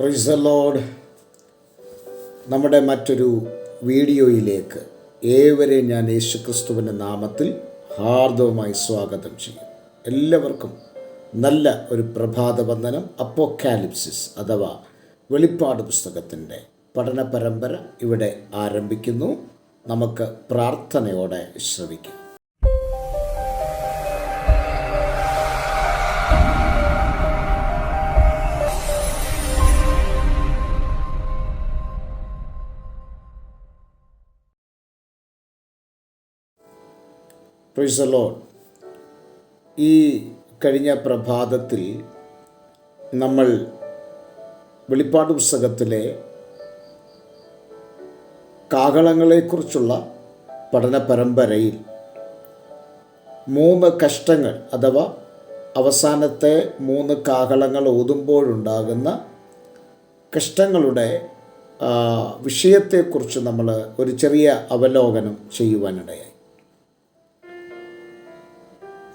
Price നമ്മുടെ മറ്റൊരു വീഡിയോയിലേക്ക് ഏവരെയും ഞാൻ യേശുക്രിസ്തുവിന്റെ നാമത്തിൽ ഹാർദവമായി സ്വാഗതം ചെയ്യും എല്ലാവർക്കും നല്ല ഒരു പ്രഭാത വന്ദനം അപ്പോക്കാലിപ്സിസ് അഥവാ വെളിപ്പാട് പുസ്തകത്തിന്റെ പഠന പരമ്പര ഇവിടെ ആരംഭിക്കുന്നു. നമുക്ക് പ്രാർത്ഥനയോടെ ശ്രമിക്കാം പ്രൈസ് ലോഡ് ഈ കഴിഞ്ഞ പ്രഭാതത്തിൽ നമ്മൾ വെളിപ്പാട് പുസ്തകത്തിലെ കാഹളങ്ങളെക്കുറിച്ചുള്ള പഠന പരമ്പരയിൽ മൂന്ന് കഷ്ടങ്ങൾ അഥവാ അവസാനത്തെ മൂന്ന് കാഹളങ്ങൾ ഓതുമ്പോഴുണ്ടാകുന്ന കഷ്ടങ്ങളുടെ വിഷയത്തെക്കുറിച്ച് നമ്മൾ ഒരു ചെറിയ അവലോകനം ചെയ്യുവാനിടയായി.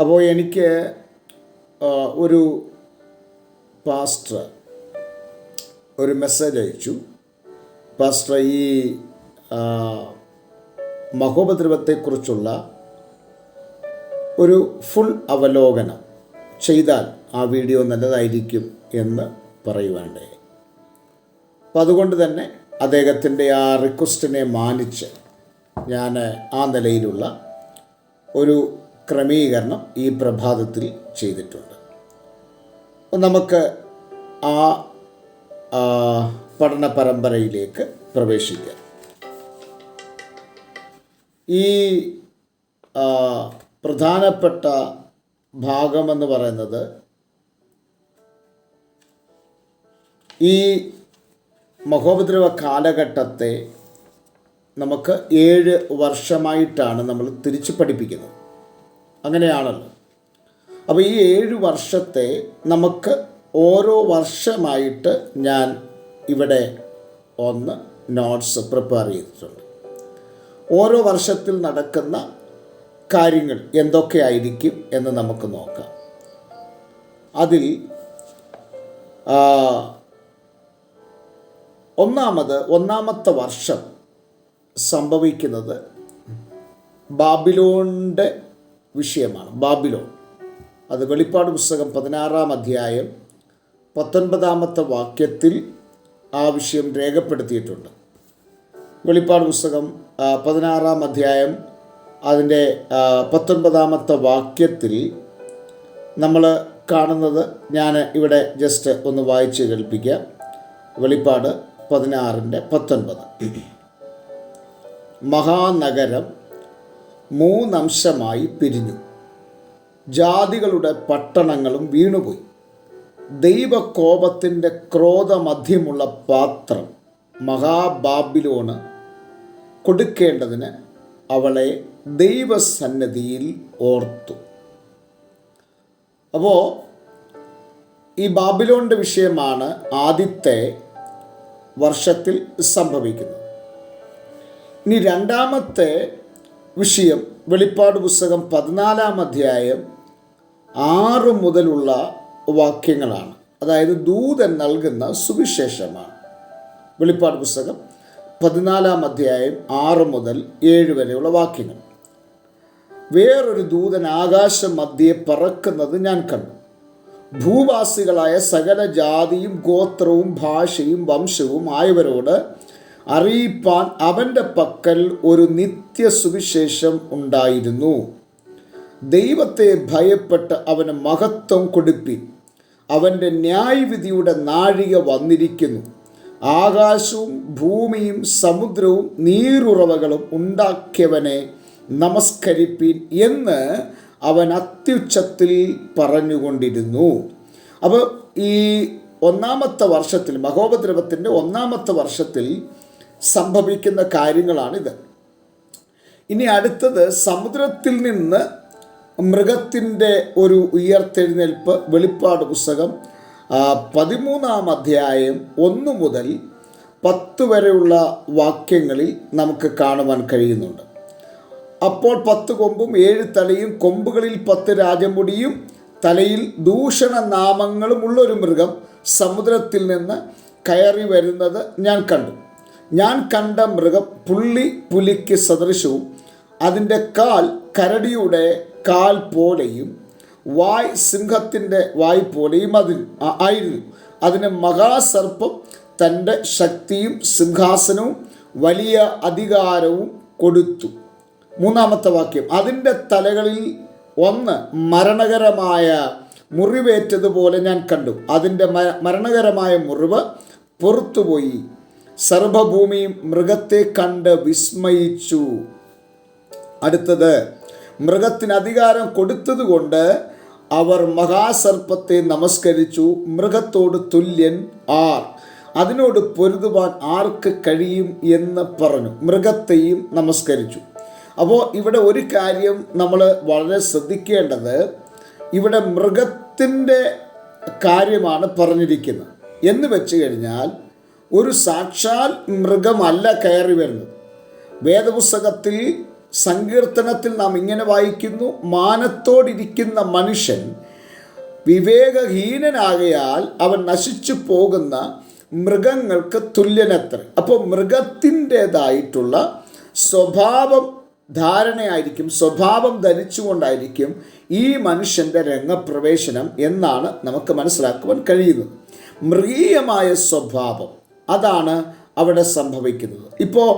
അപ്പോൾ എനിക്ക് ഒരു പാസ്റ്റർ ഒരു മെസ്സേജ് അയച്ചു. പാസ്റ്റർ ഈ മഹോപദ്രവത്തെക്കുറിച്ചുള്ള ഒരു ഫുൾ അവലോകനം ചെയ്താൽ ആ വീഡിയോ നല്ലതായിരിക്കും എന്ന് പറയുവാണ്ടേ. അപ്പം അതുകൊണ്ട് തന്നെ അദ്ദേഹത്തിന്റെ ആ റിക്വസ്റ്റിനെ മാനിച്ച് ഞാൻ ആ നിലയിലുള്ള ഒരു ക്രമീകരണം ഈ പ്രഭാതത്തിൽ ചെയ്തിട്ടുണ്ട്. നമുക്ക് ആ പഠന പരമ്പരയിലേക്ക് പ്രവേശിക്കാം. ഈ പ്രധാനപ്പെട്ട ഭാഗമെന്ന് പറയുന്നത് ഈ മഹോപദ്രവ കാലഘട്ടത്തെ നമുക്ക് ഏഴ് വർഷമായിട്ടാണ് നമ്മൾ തിരിച്ചു പഠിപ്പിക്കുന്നത്. അങ്ങനെയാണല്ലോ. അപ്പോൾ ഈ ഏഴ് വർഷത്തെ നമുക്ക് ഓരോ വർഷമായിട്ട് ഞാൻ ഇവിടെ ഒന്ന് നോട്ട്സ് പ്രിപ്പയർ ചെയ്തിട്ടുണ്ട്. ഓരോ വർഷത്തിൽ നടക്കുന്ന കാര്യങ്ങൾ എന്തൊക്കെയായിരിക്കും എന്ന് നമുക്ക് നോക്കാം. അതിൽ ഒന്നാമത് ഒന്നാമത്തെ വർഷം സംഭവിക്കുന്നത് ബാബിലോണിന്റെ വിഷയമാണ്. ബാബിലോൺ. അത് വെളിപ്പാട് പുസ്തകം പതിനാറാം അധ്യായം പത്തൊൻപതാമത്തെ വാക്യത്തിൽ ആ വിഷയം രേഖപ്പെടുത്തിയിട്ടുണ്ട്. വെളിപ്പാട് പുസ്തകം പതിനാറാം അധ്യായം അതിന്റെ പത്തൊൻപതാമത്തെ വാക്യത്തിൽ നമ്മൾ കാണുന്നത് ഞാൻ ഇവിടെ ജസ്റ്റ് ഒന്ന് വായിച്ച് കേൾപ്പിക്കാം. വെളിപ്പാട് പതിനാറിന്റെ പത്തൊൻപത്. മഹാനഗരം മൂന്നംശമായി പിരിഞ്ഞു. ജാതികളുടെ പട്ടണങ്ങളും വീണുപോയി. ദൈവകോപത്തിന്റെ ക്രോധമധ്യമുള്ള പാത്രം മഹാബാബിലോണ് കൊടുക്കേണ്ടതിന് അവളെ ദൈവസന്നിധിയിൽ ഓർത്തു. അപ്പോൾ ഈ ബാബിലോണിന്റെ വിഷയമാണ് ആദ്യത്തെ വർഷത്തിൽ സംഭവിക്കുന്നത്. ഇനി രണ്ടാമത്തെ വിഷയം വെളിപ്പാട് പുസ്തകം പതിനാലാം അധ്യായം ആറ് മുതലുള്ള വാക്യങ്ങളാണ്. അതായത് ദൂതൻ നൽകുന്ന സുവിശേഷമാണ്. വെളിപ്പാട് പുസ്തകം പതിനാലാം അധ്യായം ആറ് മുതൽ ഏഴ് വരെയുള്ള വാക്യങ്ങൾ. വേറൊരു ദൂതൻ ആകാശം മധ്യേ പറക്കുന്നത് ഞാൻ കണ്ടു. ഭൂവാസികളായ സകല ജാതിയും ഗോത്രവും ഭാഷയും വംശവും ആയവരോട് അറിയിപ്പാൻ അവന്റെ പക്കൽ ഒരു നിത്യ സുവിശേഷം ഉണ്ടായിരുന്നു. ദൈവത്തെ ഭയപ്പെട്ട് അവന് മഹത്വം കൊടുപ്പി. അവന്റെ ന്യായവിധിയുടെ നാഴിക വന്നിരിക്കുന്നു. ആകാശവും ഭൂമിയും സമുദ്രവും നീരുറവകളും ഉണ്ടാക്കിയവനെ നമസ്കരിപ്പീൻ എന്ന് അവൻ അത്യുച്ചത്തിൽ പറഞ്ഞുകൊണ്ടിരുന്നു. അപ്പോൾ ഈ ഒന്നാമത്തെ വർഷത്തിൽ മഹോപദ്രവത്തിന്റെ ഒന്നാമത്തെ വർഷത്തിൽ സംഭവിക്കുന്ന കാര്യങ്ങളാണിത്. ഇനി അടുത്തത് സമുദ്രത്തിൽ നിന്ന് മൃഗത്തിന്റെ ഒരു ഉയർത്തെഴുന്നേൽപ്പ് വെളിപ്പാട് പുസ്തകം പതിമൂന്നാം അധ്യായം ഒന്ന് മുതൽ പത്ത് വരെയുള്ള വാക്യങ്ങളിൽ നമുക്ക് കാണുവാൻ കഴിയുന്നുണ്ട്. അപ്പോൾ പത്ത് കൊമ്പും ഏഴ് തലയും കൊമ്പുകളിൽ പത്ത് രാജമുടിയും തലയിൽ ദൂഷണ നാമങ്ങളും ഉള്ളൊരു മൃഗം സമുദ്രത്തിൽ നിന്ന് കയറി വരുന്നത് ഞാൻ കണ്ടു. ഞാൻ കണ്ട മൃഗം പുള്ളി പുലിക്ക് സദൃശവും അതിന്റെ കാൽ കരടിയുടെ കാൽ പോലെയും വായ് സിംഹത്തിന്റെ വായ് പോലെയും അതിന് ആയിരുന്നു. അതിന് മഹാസർപ്പം തന്റെ ശക്തിയും സിംഹാസനവും വലിയ അധികാരവും കൊടുത്തു. മൂന്നാമത്തെ വാക്യം അതിന്റെ തലകളിൽ ഒന്ന് മരണകരമായ മുറിവേറ്റതുപോലെ ഞാൻ കണ്ടു. അതിന്റെ മരണകരമായ മുറിവ് പുറത്തുപോയി. സർവഭൂമിയും മൃഗത്തെ കണ്ട് വിസ്മയിച്ചു. അടുത്തത് മൃഗത്തിന് അധികാരം കൊടുത്തതുകൊണ്ട് അവർ മഹാസർപ്പത്തെ നമസ്കരിച്ചു. മൃഗത്തോട് തുല്യൻ ആർ. അതിനോട് പൊരുതുവാൻ ആർക്ക് കഴിയും എന്ന് പറഞ്ഞു. മൃഗത്തെയും നമസ്കരിച്ചു. അപ്പോൾ ഇവിടെ ഒരു കാര്യം നമ്മൾ വളരെ ശ്രദ്ധിക്കേണ്ടത്. ഇവിടെ മൃഗത്തിന്റെ കാര്യമാണ് പറഞ്ഞിരിക്കുന്നത്. എന്ന് വെച്ച് കഴിഞ്ഞാൽ ഒരു സാക്ഷാൽ മൃഗമല്ല കയറി വരുന്നത്. വേദപുസ്തകത്തിൽ സങ്കീർത്തനത്തിൽ നാം ഇങ്ങനെ വായിക്കുന്നു മാനത്തോടിരിക്കുന്ന മനുഷ്യൻ വിവേകഹീനനാകയാൽ അവൻ നശിച്ചു പോകുന്ന മൃഗങ്ങൾക്ക് തുല്യനത്ര. അപ്പോൾ മൃഗത്തിന്റെതായിട്ടുള്ള സ്വഭാവം ധാരണയായിരിക്കും സ്വഭാവം ധരിച്ചുകൊണ്ടായിരിക്കും ഈ മനുഷ്യന്റെ രംഗപ്രവേശനം എന്നാണ് നമുക്ക് മനസ്സിലാക്കുവാൻ കഴിയുന്നത്. മൃഗീയമായ സ്വഭാവം അതാണ് അവിടെ സംഭവിക്കുന്നത്. ഇപ്പോൾ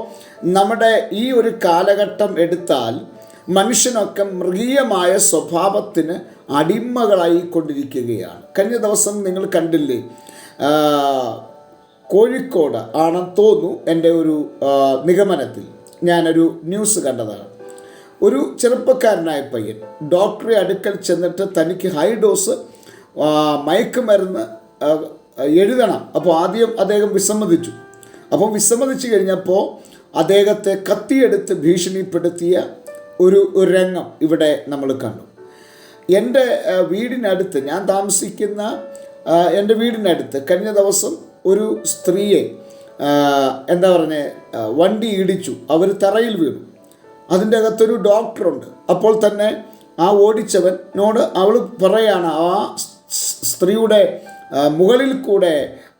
നമ്മുടെ ഈ ഒരു കാലഘട്ടം എടുത്താൽ മനുഷ്യനൊക്കെ മൃഗീയമായ സ്വഭാവത്തിന് അടിമകളായി കൊണ്ടിരിക്കുകയാണ്. കഴിഞ്ഞ ദിവസം നിങ്ങൾ കണ്ടില്ലേ കോഴിക്കോട് ആണെന്ന് തോന്നുന്നു എന്റെ ഒരു നിഗമനത്തിൽ. ഞാനൊരു ന്യൂസ് കണ്ടതാണ്. ഒരു ചെറുപ്പക്കാരനായ പയ്യൻ ഡോക്ടറെ അടുക്കൽ ചെന്നിട്ട് തനിക്ക് ഹൈ ഡോസ് മയക്കുമരുന്ന് എഴുതണം. അപ്പോൾ ആദ്യം അദ്ദേഹം വിസമ്മതിച്ചു. അപ്പോൾ വിസമ്മതിച്ചു കഴിഞ്ഞപ്പോൾ അദ്ദേഹത്തെ കത്തിയെടുത്ത് ഭീഷണിപ്പെടുത്തിയ ഒരു ഒരു രംഗം ഇവിടെ നമ്മൾ കണ്ടു. എന്റെ വീടിനടുത്ത് ഞാൻ താമസിക്കുന്ന എന്റെ വീടിനടുത്ത് കഴിഞ്ഞ ദിവസം ഒരു സ്ത്രീയെ എന്താ പറഞ്ഞ വണ്ടി ഇടിച്ചു. അവർ തറയിൽ വീണു. അതിന്റെ അകത്തൊരു ഡോക്ടറുണ്ട്. അപ്പോൾ തന്നെ ആ ഓടിച്ചവനോട് അവൾ പറയാണ് ആ സ്ത്രീയുടെ മുകളിൽ കൂടെ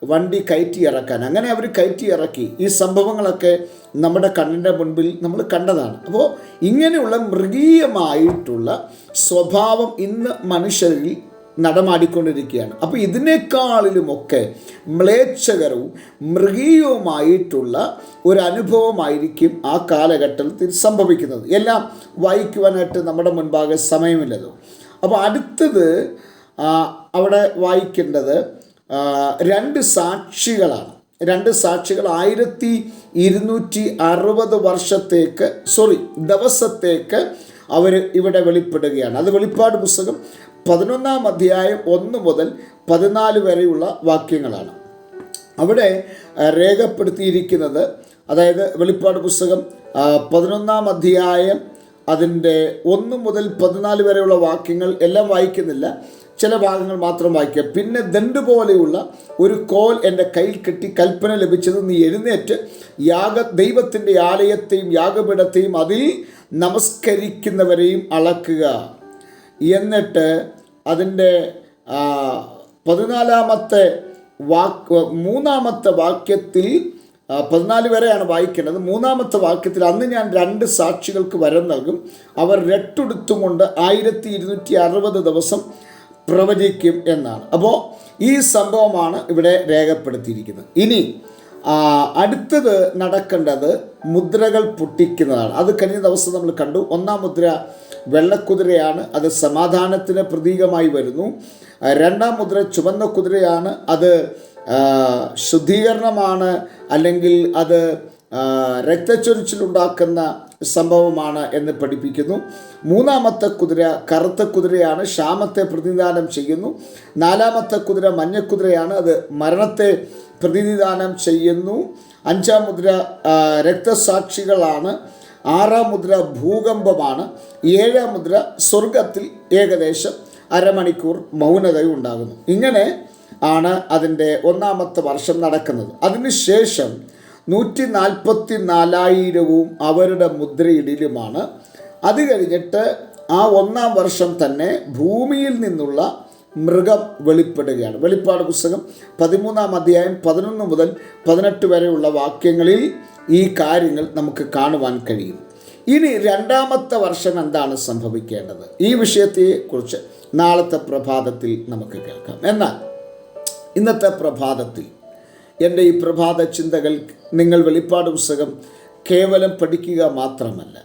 വണ്ടി കയറ്റി ഇറക്കാൻ. അങ്ങനെ അവർ കയറ്റി ഇറക്കി. ഈ സംഭവങ്ങളൊക്കെ നമ്മുടെ കണ്ണിന്റെ മുൻപിൽ നമ്മൾ കണ്ടതാണ്. അപ്പോൾ ഇങ്ങനെയുള്ള മൃഗീയമായിട്ടുള്ള സ്വഭാവം ഇന്ന് മനുഷ്യരിൽ നടമാടിക്കൊണ്ടിരിക്കുകയാണ്. അപ്പോൾ ഇതിനേക്കാളിലുമൊക്കെ മ്ലേച്ഛകരവും മൃഗീയവുമായിട്ടുള്ള ഒരു അനുഭവമായിരിക്കും ആ കാലഘട്ടത്തിൽ സംഭവിക്കുന്നത്. എല്ലാം വായിക്കുവാനായിട്ട് നമ്മുടെ മുൻപാകെ സമയമില്ലതോ അപ്പോൾ അടുത്തത് അവിടെ വായിക്കേണ്ടത് രണ്ട് സാക്ഷികളാണ്. രണ്ട് സാക്ഷികൾ ആയിരത്തി ഇരുന്നൂറ്റി അറുപത് വർഷത്തേക്ക് സോറി ദിവസത്തേക്ക് അവർ ഇവിടെ വെളിപ്പെടുകയാണ്. അത് വെളിപ്പാട് പുസ്തകം പതിനൊന്നാം അധ്യായം ഒന്ന് മുതൽ പതിനാല് വരെയുള്ള വാക്യങ്ങളാണ്. അവിടെ രേഖപ്പെടുത്തിയിരിക്കുന്നത് അതായത് വെളിപ്പാട് പുസ്തകം പതിനൊന്നാം അധ്യായം അതിന്റെ ഒന്ന് മുതൽ പതിനാല് വരെയുള്ള വാക്യങ്ങൾ എല്ലാം വായിക്കുന്നില്ല. ചില ഭാഗങ്ങൾ മാത്രം വായിക്കുക. പിന്നെ ദണ്ട് പോലെയുള്ള ഒരു കോൽ എന്റെ കയ്യിൽ കെട്ടി കൽപ്പന ലഭിച്ചത് നീ എഴുന്നേറ്റ് യാഗ ദൈവത്തിന്റെ ആലയത്തെയും യാഗപീഠത്തെയും അതിൽ നമസ്കരിക്കുന്നവരെയും അളക്കുക. എന്നിട്ട് അതിന്റെ പതിനാലാമത്തെ വാക്ക് മൂന്നാമത്തെ വാക്യത്തിൽ പതിനാല് വരെയാണ് വായിക്കേണ്ടത്. മൂന്നാമത്തെ വാക്യത്തിൽ അന്ന് ഞാൻ രണ്ട് സാക്ഷികൾക്ക് വരം നൽകും. അവർ രട്ടുടുത്തും കൊണ്ട് ആയിരത്തി ഇരുന്നൂറ്റി അറുപത് ദിവസം പ്രവചിക്കും എന്നാണ്. അപ്പോൾ ഈ സംഭവമാണ് ഇവിടെ രേഖപ്പെടുത്തിയിരിക്കുന്നത്. ഇനി അടുത്തത് നടക്കേണ്ടത് മുദ്രകൾ പൊട്ടിക്കുന്നതാണ്. അത് കഴിഞ്ഞ ദിവസം നമ്മൾ കണ്ടു. ഒന്നാം മുദ്ര വെള്ളക്കുതിരയാണ്. അത് സമാധാനത്തിന് പ്രതീകമായി വരുന്നു. രണ്ടാം മുദ്ര ചുവന്ന കുതിരയാണ്. അത് ശുദ്ധീകരണമാണ്. അല്ലെങ്കിൽ അത് രക്തച്ചൊരിച്ചിലുണ്ടാക്കുന്ന സംഭവമാണ് എന്ന് പഠിപ്പിക്കുന്നു. മൂന്നാമത്തെ കുതിര കറുത്ത കുതിരയാണ് ക്ഷാമത്തെ പ്രതിനിധാനം ചെയ്യുന്നു. നാലാമത്തെ കുതിര മഞ്ഞക്കുതിരയാണ് അത് മരണത്തെ പ്രതിനിധാനം ചെയ്യുന്നു. അഞ്ചാം മുദ്ര രക്തസാക്ഷികളാണ്. ആറാം മുദ്ര ഭൂകമ്പമാണ്. ഏഴാം മുദ്ര സ്വർഗത്തിൽ ഏകദേശം അരമണിക്കൂർ മൗനത ഉണ്ടാകുന്നു. ഇങ്ങനെ ആണ് അതിന്റെ ഒന്നാമത്തെ വർഷം നടക്കുന്നത്. അതിനുശേഷം നൂറ്റി നാൽപ്പത്തി നാലായിരവും അവരുടെ മുദ്രയിടലുമാണ് അത് കഴിഞ്ഞിട്ട് ആ ഒന്നാം വർഷം തന്നെ ഭൂമിയിൽ നിന്നുള്ള മൃഗം വെളിപ്പെടുകയാണ്. വെളിപ്പാട് പുസ്തകം പതിമൂന്നാം അധ്യായം പതിനൊന്ന് മുതൽ പതിനെട്ട് വരെയുള്ള വാക്യങ്ങളിൽ ഈ കാര്യങ്ങൾ നമുക്ക് കാണുവാൻ കഴിയും. ഇനി രണ്ടാമത്തെ വർഷം എന്താണ് സംഭവിക്കേണ്ടത്? ഈ വിഷയത്തെക്കുറിച്ച് നാളത്തെ പ്രഭാതത്തിൽ നമുക്ക് കേൾക്കാം. എന്നാൽ ഇന്നത്തെ പ്രഭാതത്തിൽ എന്റെ ഈ പ്രഭാത ചിന്തകൾ നിങ്ങൾ വെളിപ്പാട് പുസ്തകം കേവലം പഠിക്കുക മാത്രമല്ല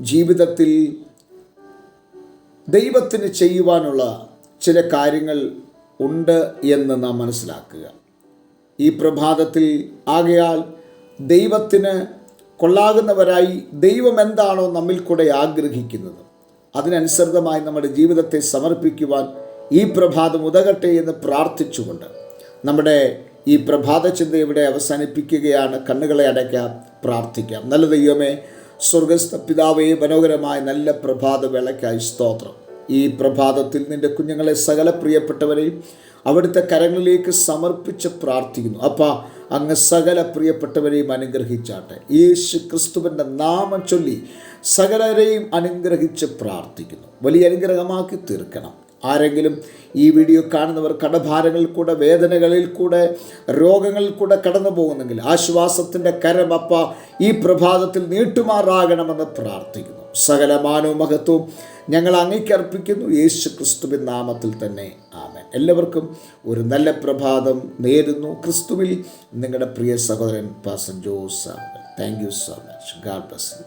ജീവിതത്തിൽ ദൈവത്തിന് ചെയ്യുവാനുള്ള ചില കാര്യങ്ങൾ ഉണ്ട് എന്ന് നാം മനസ്സിലാക്കുക. ഈ പ്രഭാതത്തിൽ ആകയാൽ ദൈവത്തിന് കൊള്ളാകുന്നവരായി ദൈവം എന്താണോ നമ്മിൽ കൂടെ ആഗ്രഹിക്കുന്നത് അതിനനുസൃതമായി നമ്മുടെ ജീവിതത്തെ സമർപ്പിക്കുവാൻ ഈ പ്രഭാതം ഉതകട്ടെ എന്ന് പ്രാർത്ഥിച്ചുകൊണ്ട് നമ്മുടെ ഈ പ്രഭാത ചിന്ത ഇവിടെ അവസാനിപ്പിക്കുകയാണ്. കണ്ണുകളെ അടയ്ക്കാം പ്രാർത്ഥിക്കാം. നല്ല ദൈവമേ സ്വർഗസ്ഥ പിതാവേ മനോഹരമായ നല്ല പ്രഭാത വേളയ്ക്കായി സ്തോത്രം. ഈ പ്രഭാതത്തിൽ നിന്റെ കുഞ്ഞുങ്ങളെ സകല പ്രിയപ്പെട്ടവരെയും അവിടുത്തെ കരങ്ങളിലേക്ക് സമർപ്പിച്ച് പ്രാർത്ഥിക്കുന്നു. അപ്പ അങ്ങ് സകല പ്രിയപ്പെട്ടവരെയും അനുഗ്രഹിച്ചാട്ടെ. യേശു ക്രിസ്തുവിന്റെ നാമം ചൊല്ലി സകലരെയും അനുഗ്രഹിച്ച് പ്രാർത്ഥിക്കുന്നു. വലിയ അനുഗ്രഹമാക്കി തീർക്കണം. ആരെങ്കിലും ഈ വീഡിയോ കാണുന്നവർ കടഭാരങ്ങളിൽ കൂടെ വേദനകളിൽ കൂടെ രോഗങ്ങളിൽ കൂടെ കടന്നു പോകുന്നെങ്കിൽ ആശ്വാസത്തിന്റെ കരമപ്പ ഈ പ്രഭാതത്തിൽ നീട്ടുമാറാകണമെന്ന് പ്രാർത്ഥിക്കുന്നു. സകല മാനവും മഹത്വവും ഞങ്ങൾ അങ്ങേക്കർപ്പിക്കുന്നു യേശു ക്രിസ്തുവിൻ നാമത്തിൽ തന്നെ. ആമേൻ. എല്ലാവർക്കും ഒരു നല്ല പ്രഭാതം നേരുന്നു. ക്രിസ്തുവിൽ നിങ്ങളുടെ പ്രിയ സഹോദരൻ pastor Jose thank you so much god bless you